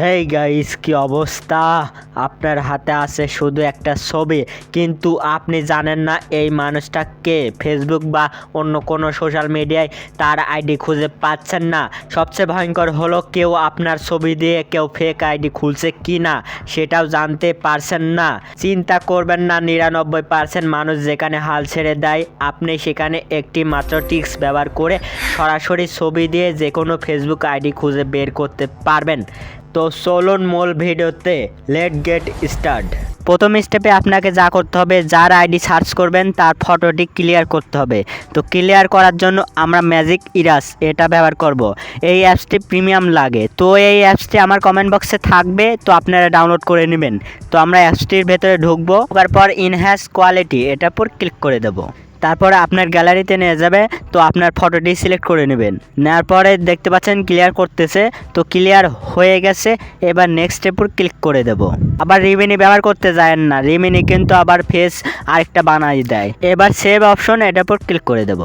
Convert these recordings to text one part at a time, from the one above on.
Hey guys কি অবস্থা? আপনার হাতে আছে শুধু একটা ছবি, কিন্তু আপনি জানেন না এই মানুষটা কে? ফেসবুক বা অন্য কোনো সোশ্যাল মিডিয়ায় তার আইডি খুঁজে পাচ্ছেন না। সবচেয়ে ভয়ঙ্কর হলো কেউ আপনার ছবি দিয়ে কেউ ফেক আইডি খুলছে কি না সেটাও জানতে পারছেন না। চিন্তা করবেন না, নিরানব্বই পার্সেন্ট মানুষ যেখানে হাল ছেড়ে দেয়, আপনি সেখানে একটি মাত্র টিক্স ব্যবহার করে সরাসরি ছবি দিয়ে যে কোনো ফেসবুক আইডি খুঁজে বের করতে পারবেন। তো চলুন মূল ভিডিওতে লেট গেট স্টার্ট। প্রথম স্টেপে আপনাকে যা করতে হবে, যার আইডি সার্চ করবেন, তার ফটোটি ক্লিয়ার করতে হবে। তো ক্লিয়ার করার জন্য আমরা ম্যাজিক ইরাস এটা ব্যবহার করব। এই অ্যাপসটি প্রিমিয়াম লাগে। তো এই অ্যাপসটি আমার কমেন্ট বক্সে থাকবে, তো আপনারা ডাউনলোড করে নেবেন। তো আমরা অ্যাপসটির ভেতরে ঢুকবো তারপর ইনহ্যান্স কোয়ালিটি এটার উপর ক্লিক করে দেবো। তারপরে আপনার গ্যালারিতে নিয়ে যাবে, তো আপনার ফটোটি সিলেক্ট করে নেবেন। নেওয়ার পরে দেখতে পাচ্ছেন ক্লিয়ার করতেছে, তো ক্লিয়ার হয়ে গেছে, এবার নেক্সট স্টেপর ক্লিক করে দেব। আবার রিমিনি ব্যবহার করতে যায় না, রিমিনি কিন্তু আবার ফেস আরেকটা বানাই দেয়। এবার সেভ অপশন এটার উপর ক্লিক করে দেব।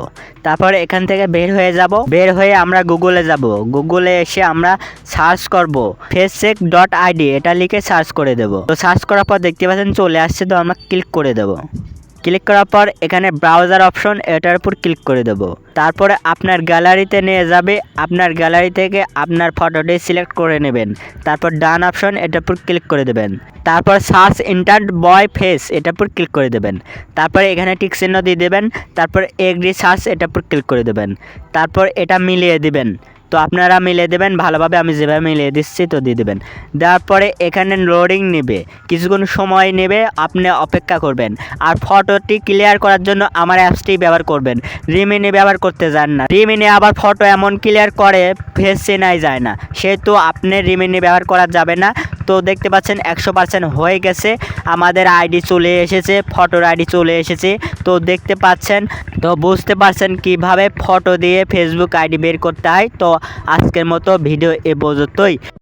তারপরে এখান থেকে বের হয়ে যাব। বের হয়ে আমরা গুগলে যাব। গুগলে এসে আমরা সার্চ করব ফেসচেক ডট আইডি এটা লিখে সার্চ করে দেব। তো সার্চ করার পর দেখতে পাচ্ছেন চলে আসছে, তো আমরা ক্লিক করে দেব। ক্লিক করার পর এখানে ব্রাউজার অপশন এটার উপর ক্লিক করে দেব। তারপরে আপনার গ্যালারিতে নিয়ে যাবে, আপনার গ্যালারি থেকে আপনার ফটোটি সিলেক্ট করে নেবেন। তারপর ডান অপশন এটার উপর ক্লিক করে দেবেন। তারপর সার্চ ইন্টার বয় ফেস এটার উপর ক্লিক করে দেবেন। তারপরে এখানে টিক চিহ্ন দিয়ে দেবেন, তারপর এগ্রি সার্চ এটার উপর ক্লিক করে দেবেন। তারপর এটা মিলিয়ে দিবেন। তো আপনারা মিলিয়ে দেবেন, ভালোভাবে আমি যেভাবে মিলিয়ে দিচ্ছি তো দিয়ে দেবেন। দেওয়ার পরে এখানে লোডিং নেবে, কিছুক্ষণ সময় নেবে, আপনি অপেক্ষা করবেন। আর ফটোটি ক্লিয়ার করার জন্য আমার অ্যাপসটি ব্যবহার করবেন। রিমিনি ব্যবহার করতে যান না। রিমিনি আবার ফটো এমন ক্লিয়ার করে ফেস চেনাই যায় না। সেহেতু আপনি রিমিনি ব্যবহার করা যাবে না। তো দেখতে পাচ্ছেন একশো পার্সেন্ট হয়ে গেছে। আমাদের আইডি চলে এসেছে, ফটোর আইডি চলে এসেছে। তো দেখতে পাচ্ছেন, তো বুঝতে পারছেন কীভাবে ফটো দিয়ে ফেসবুক আইডি বের করতে হয়। তো আজকের মতো ভিডিও এ পর্যন্তই।